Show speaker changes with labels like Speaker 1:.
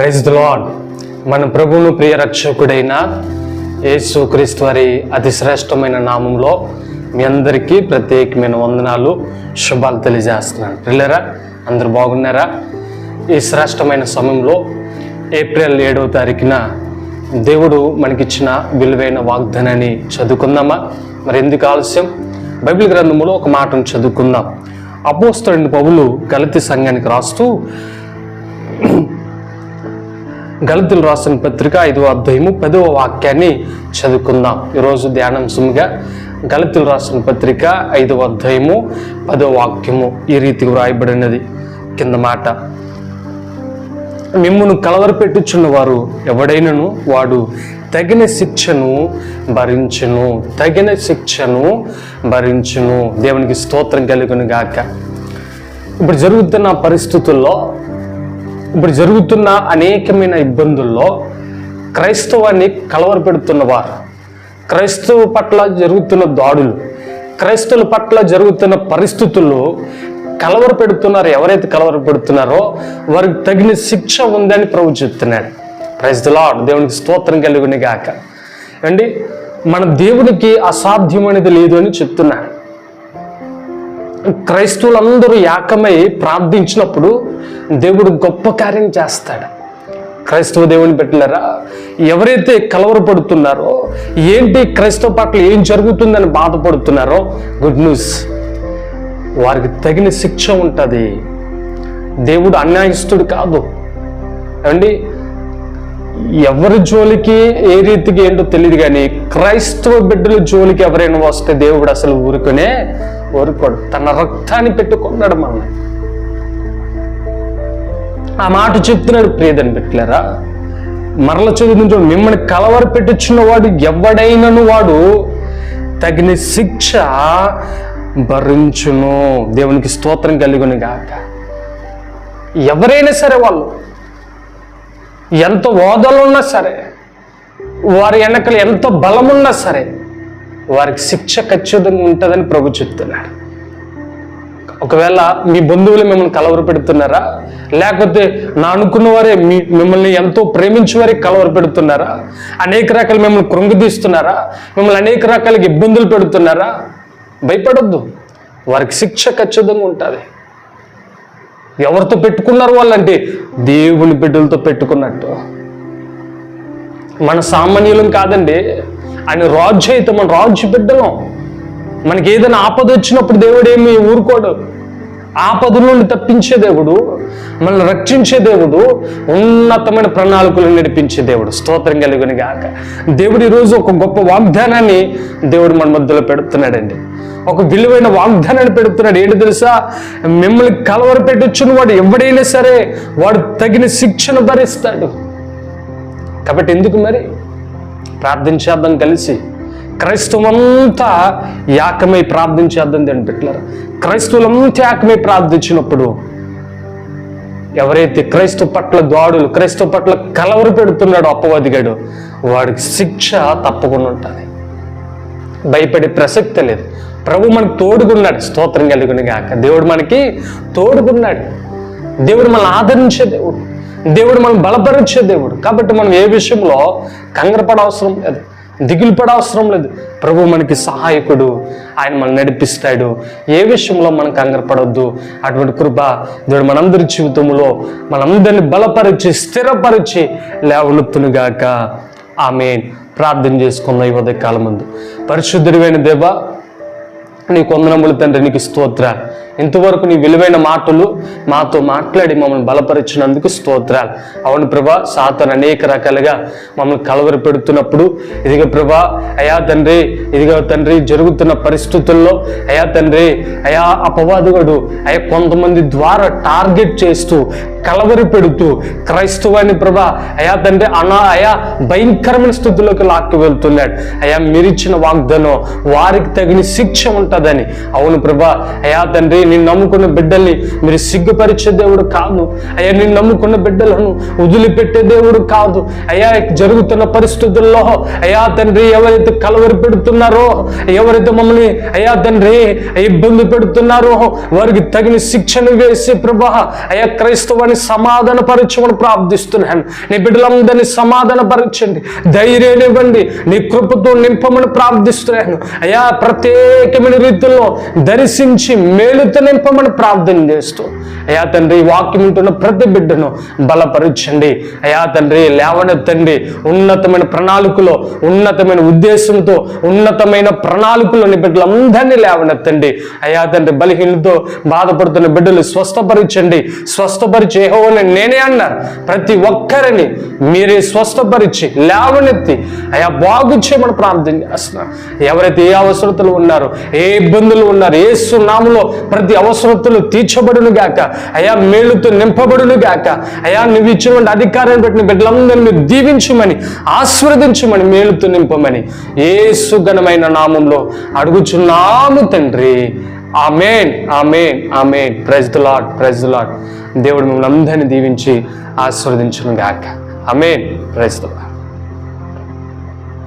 Speaker 1: Praise the lord మన ప్రభువును ప్రియ రక్షకుడైన యేసు క్రీస్తు వారి అతి శ్రేష్టమైన నామంలో మీ అందరికీ ప్రత్యేకమైన వందనాలు శుభాలు తెలియజేస్తున్నాను. పిల్లరా అందరు బాగున్నారా? ఈ శ్రేష్టమైన సమయంలో ఏప్రిల్ ఏడవ తారీఖున దేవుడు మనకిచ్చిన విలువైన వాగ్దానాన్ని చదువుకుందామా? మరి ఎందుకు ఆలస్యం? బైబిల్ గ్రంథంలో ఒక మాటను చదువుకుందాం. అపోస్తలుని పౌలు గలతి సంఘానికి రాస్తూ గలతులు రాసిన పత్రిక ఐదవ అధ్యాయము పదవ వాక్యాన్ని చదువుకుందాం. ఈరోజు ధ్యానాంశముగా గలతులు రాసిన పత్రిక ఐదవ అధ్యాయము పదవ వాక్యము ఈ రీతికి వ్రాయబడినది. కింద మాట మిమ్మును కలవరపెట్టుచున్న వారు ఎవడైనను వాడు తగిన శిక్షను భరించును తగిన శిక్షను భరించును. దేవునికి స్తోత్రం కలుగును గాక. ఇప్పుడు జరుగుతున్న పరిస్థితుల్లో ఇప్పుడు జరుగుతున్న అనేకమైన ఇబ్బందుల్లో క్రైస్తవాన్ని కలవరపెడుతున్నవారు క్రైస్తవ పట్ల జరుగుతున్న దాడులు క్రైస్తవుల పట్ల జరుగుతున్న పరిస్థితుల్లో కలవర పెడుతున్నారు ఎవరైతే కలవర పెడుతున్నారో వారికి తగిన శిక్ష ఉందని ప్రభు చెప్తున్నాడు. ప్రైజ్ దేవునికి స్తోత్రం కలుగుని గాక. అండి మన దేవునికి అసాధ్యమైనది లేదు అని చెప్తున్నాడు. క్రైస్తవులందరూ ఏకమై ప్రార్థించినప్పుడు దేవుడు గొప్ప కార్యం చేస్తాడు. క్రైస్తవ దేవుని పెట్టినారా ఎవరైతే కలవరపడుతున్నారో ఏంటి క్రైస్తవ పట్ల ఏం జరుగుతుందని బాధపడుతున్నారో గుడ్ న్యూస్. వారికి తగిన శిక్ష ఉంటుంది. దేవుడు అన్యాయస్తుడు కాదు. అండి ఎవరి జోలికి ఏ రీతికి ఏంటో తెలియదు కానీ క్రైస్తవ బిడ్డల జోలికి ఎవరైనా వస్తే దేవుడు అసలు ఊరుకునే కోరుకోడు. తన రక్తాన్ని పెట్టుకున్నాడు మనల్ని. ఆ మాట చెప్తున్నాడు ప్రియదని పెట్టలేరా మరల చదువు చూడు మిమ్మల్ని కలవర పెట్టుచున్న వాడు ఎవడైనను వాడు తగిన శిక్ష భరించును. దేవునికి స్తోత్రం కలిగిన గాక. ఎవరైనా సరే వాళ్ళు ఎంత ఓదలున్నా సరే వారి వెనకలు ఎంత బలమున్నా సరే వారికి శిక్ష ఖచ్చితంగా ఉంటుందని ప్రభు చెప్తున్నాడు. ఒకవేళ మీ బంధువులు మిమ్మల్ని కలవర పెడుతున్నారా లేకపోతే నా అనుకున్న వారే మీ మిమ్మల్ని ఎంతో ప్రేమించి వారే కలవర పెడుతున్నారా అనేక రకాల మిమ్మల్ని కృంగదీస్తున్నారా? మిమ్మల్ని అనేక రకాలకి ఇబ్బందులు పెడుతున్నారా? భయపడొద్దు. వారికి శిక్ష ఖచ్చితంగా ఉంటుంది. ఎవరితో పెట్టుకున్నారు వాళ్ళంటే దేవుని బిడ్డలతో పెట్టుకున్నట్టు. మన సామాన్యులం కాదండి. ఆయన రాజు అయితే మన రాజు బిడ్డలం. మనకి ఏదైనా ఆపద వచ్చినప్పుడు దేవుడు ఏమి ఊరుకోడు. ఆపద నుండి తప్పించే దేవుడు మనల్ని రక్షించే దేవుడు ఉన్నతమైన ప్రణాళికలు నడిపించే దేవుడు. స్తోత్రం కలిగిన గాక. దేవుడు ఈరోజు ఒక గొప్ప వాగ్దానాన్ని దేవుడు మన మధ్యలో పెడుతున్నాడండి. ఒక విలువైన వాగ్దానాన్ని పెడుతున్నాడు. ఏంటి తెలుసా? మిమ్మల్ని కలవర పెట్టొచ్చును వాడు ఎవడైనా సరే వాడు తగిన శిక్షను భరిస్తాడు కాబట్టి ఎందుకు మరి? ప్రార్థించేద్దాం కలిసి క్రైస్తవంతా ఏకమై ప్రార్థించేద్దాం అని పెట్టారు క్రైస్తవులంతా ఏకమై ప్రార్థించినప్పుడు ఎవరైతే క్రైస్తవ పట్ల దాడులు క్రైస్తవ పట్ల కలవరు పెడుతున్నాడో అప్పవాదిగాడు వాడికి శిక్ష తప్పకుండా ఉంటుంది. భయపడే ప్రసక్తి లేదు. ప్రభు మనకు తోడుగున్నాడు స్తోత్రం కలిగిన గాక. దేవుడు మనకి తోడుగున్నాడు. దేవుడు మనల్ని ఆదరించే దేవుడు. దేవుడు మనం బలపరిచే దేవుడు. కాబట్టి మనం ఏ విషయంలో కంగరపడ అవసరం లేదు. దిగులు పడ అవసరం లేదు. ప్రభు మనకి సహాయకుడు. ఆయన మనం నడిపిస్తాడు. ఏ విషయంలో మనం కంగరపడవద్దు అటువంటి కృప దేవుడు మనందరి జీవితంలో మనందరిని బలపరిచి స్థిరపరిచి లేవనెత్తునుగాక. ఆమె ప్రార్థన చేసుకున్న ఈ ఉదయకాలం ముందు పరిశుద్ధుడివైన దేవా నీ కొందనములు తండ్రి నీకు స్తోత్రాలు ఇంతవరకు నీ విలువైన మాటలు మాతో మాట్లాడి మమ్మల్ని బలపరిచినందుకు స్తోత్రాలు అవును ప్రభా సాతను అనేక రకాలుగా మమ్మల్ని కలవర పెడుతున్నప్పుడు ఇదిగో ప్రభా అయా తండ్రి ఇదిగో తండ్రి జరుగుతున్న పరిస్థితుల్లో అయా తండ్రి అయా అపవాదుగడు అయా కొంతమంది ద్వారా టార్గెట్ చేస్తూ కలవరి పెడుతూ క్రైస్తవాన్ని ప్రభా అయా తండ్రి అనా అయా భయంకరమైన స్థితిలోకి లాక్కి వెళ్తున్నాడు. అయా మీరిచ్చిన వాగ్దానం వారికి తగిన శిక్ష ఉంటుందని. అవును ప్రభా అయా తండ్రి నేను నమ్ముకున్న బిడ్డల్ని మీరు సిగ్గుపరిచే దేవుడు కాదు. అయ్యా నేను నమ్ముకున్న బిడ్డలను వదిలిపెట్టే దేవుడు కాదు. అయ్యా జరుగుతున్న పరిస్థితుల్లో అయ్యా తండ్రి ఎవరైతే కలవరి పెడుతున్నారో ఎవరైతే మమ్మల్ని అయ్యా తండ్రి ఇబ్బంది పెడుతున్నారో వారికి తగిన శిక్షను వేసి ప్రభా అయా క్రైస్తవాన్ని సమాధాన పరచమని ప్రార్థిస్తున్నాను నీ బిడ్డలందరినీ సమాధాన పరచండి ధైర్యాన్ని ఇవ్వండి. నీ కృపతో నింపమని ప్రార్థిస్తున్నాను అయా ప్రత్యేకమైన రీతిలో దర్శించి మేలుతో నింపమని ప్రార్థన చేస్తూ. అయ్యా తండ్రి వాక్యం ఉంటున్న ప్రతి బిడ్డను బలపరచండి. అయ్యా తండ్రి లేవనెత్తండి. ఉన్నతమైన ప్రణాళికలో ఉన్నతమైన ఉద్దేశంతో ఉన్నతమైన ప్రణాళికలో నీ బిడ్డలందరినీ లేవనెత్తండి. అయ్యా తండ్రి బలహీనతో బాధపడుతున్న బిడ్డలు స్వస్థపరచండి. స్వస్థపరిచి ఏహోవని నేనే అన్నారు ప్రతి ఒక్కరిని మీరే స్వస్థపరిచి లేవనెత్తి అయ్యా బాగు చేయమని ప్రార్థన చేస్తున్నారు ఎవరైతే ఏ అవసరతలు ఉన్నారో ఏ ఇబ్బందులు ఉన్నారు ఏ సున్నాములో ప్రతి అవసరతలు తీర్చబడును గాక. అయా మేలుతో నింపబడును గాక. అయా నువ్వు ఇచ్చినటువంటి అధికారాన్ని పెట్టిన బిడ్డలందరినీ మీరు దీవించమని ఆస్వాదించమని మేలుతో నింపమని ఏ సుగణమైన నామంలో అడుగుచున్నాము తండ్రి. Amen amen amen. Praise the Lord praise the Lord దేవుడు మిమ్మల్ని అందరినీ దీవించి ఆస్వాదించును గాక. ఆమెన్. ప్రైస్తవా